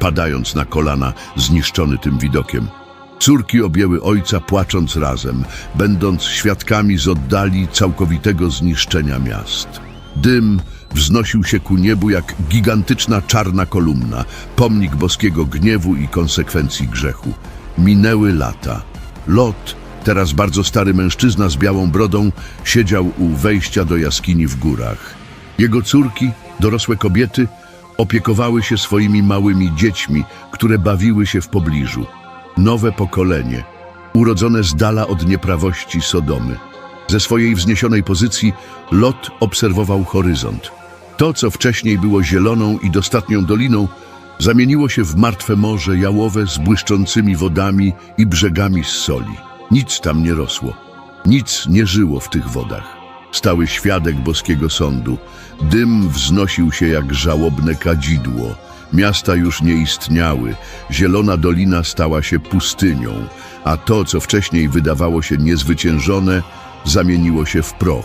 padając na kolana, zniszczony tym widokiem. Córki objęły ojca płacząc razem, będąc świadkami z oddali całkowitego zniszczenia miast. Dym wznosił się ku niebu jak gigantyczna czarna kolumna, pomnik boskiego gniewu i konsekwencji grzechu. Minęły lata. Lot, teraz bardzo stary mężczyzna z białą brodą, siedział u wejścia do jaskini w górach. Jego córki, dorosłe kobiety, opiekowały się swoimi małymi dziećmi, które bawiły się w pobliżu. Nowe pokolenie, urodzone z dala od nieprawości Sodomy. Ze swojej wzniesionej pozycji Lot obserwował horyzont. To, co wcześniej było zieloną i dostatnią doliną, zamieniło się w martwe morze jałowe z błyszczącymi wodami i brzegami z soli. Nic tam nie rosło. Nic nie żyło w tych wodach. Stały świadek boskiego sądu. Dym wznosił się jak żałobne kadzidło. Miasta już nie istniały. Zielona dolina stała się pustynią, a to, co wcześniej wydawało się niezwyciężone, zamieniło się w proch.